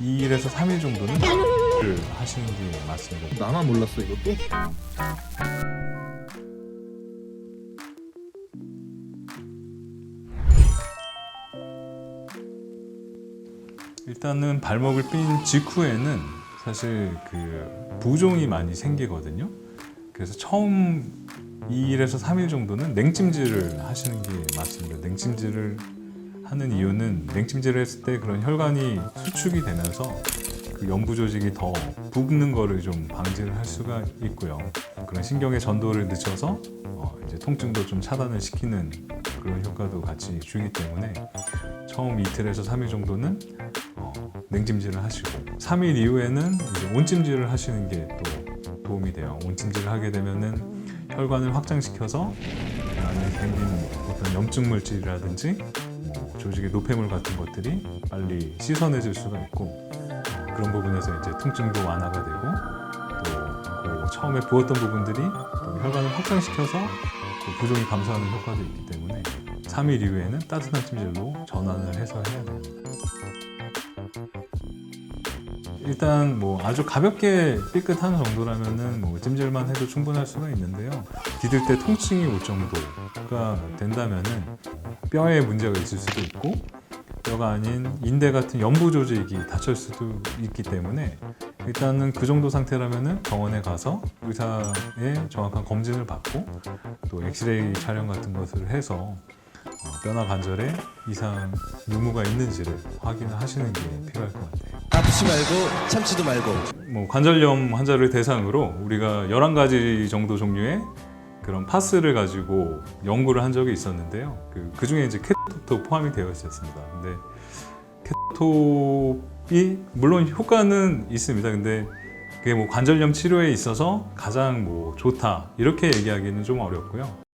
2일에서 3일 정도는 를 하시는 게 맞습니다. 나만 몰랐어 이것도? 일단은 발목을 삔 직후에는 사실 그 부종이 많이 생기거든요. 그래서 처음 2일에서 3일 정도는 냉찜질을 하시는 게 맞습니다. 냉찜질을 하는 이유는 냉찜질을 했을 때 그런 혈관이 수축이 되면서 그 연부 조직이 더 붓는 거를 좀 방지를 할 수가 있고요. 그런 신경의 전도를 늦춰서 어 이제 통증도 좀 차단을 시키는 그런 효과도 같이 주기 때문에 처음 이틀에서 3일 정도는 어, 냉찜질을 하시고 3일 이후에는 이제 온찜질을 하시는 게 또 도움이 돼요. 온찜질을 하게 되면은 혈관을 확장시켜서 그 안에 생긴 어떤 염증 물질이라든지 뭐 조직의 노폐물 같은 것들이 빨리 씻어내질 수가 있고 어, 그런 부분에서 이제 통증도 완화가 되고 또그 처음에 부었던 부분들이 또 혈관을 확장시켜서 그 부종이 감소하는 효과도 있기 때문에 3일 이후에는 따뜻한 찜질로 전환을 해서 해야 됩니다. 일단 뭐 아주 가볍게 삐끗한 정도라면은 뭐 찜질만 해도 충분할 수가 있는데요. 디딜 때 통증이 올 정도가 된다면은 뼈에 문제가 있을 수도 있고 뼈가 아닌 인대 같은 연부 조직이 다칠 수도 있기 때문에 일단은 그 정도 상태라면은 병원에 가서 의사의 정확한 검진을 받고 또 엑스레이 촬영 같은 것을 해서 어, 뼈나 관절에 이상 유무가 있는지를 확인을 하시는 게 필요할 것 같아요. 아프지 말고 참지도 말고 뭐 관절염 환자를 대상으로 우리가 11가지 정도 종류의 그런 파스를 가지고 연구를 한 적이 있었는데요. 그, 그 중에 이제 케토도 포함이 되어 있었습니다. 근데 케토이 물론 효과는 있습니다. 근데 그게 뭐 관절염 치료에 있어서 가장 뭐 좋다 이렇게 얘기하기는 좀 어렵고요.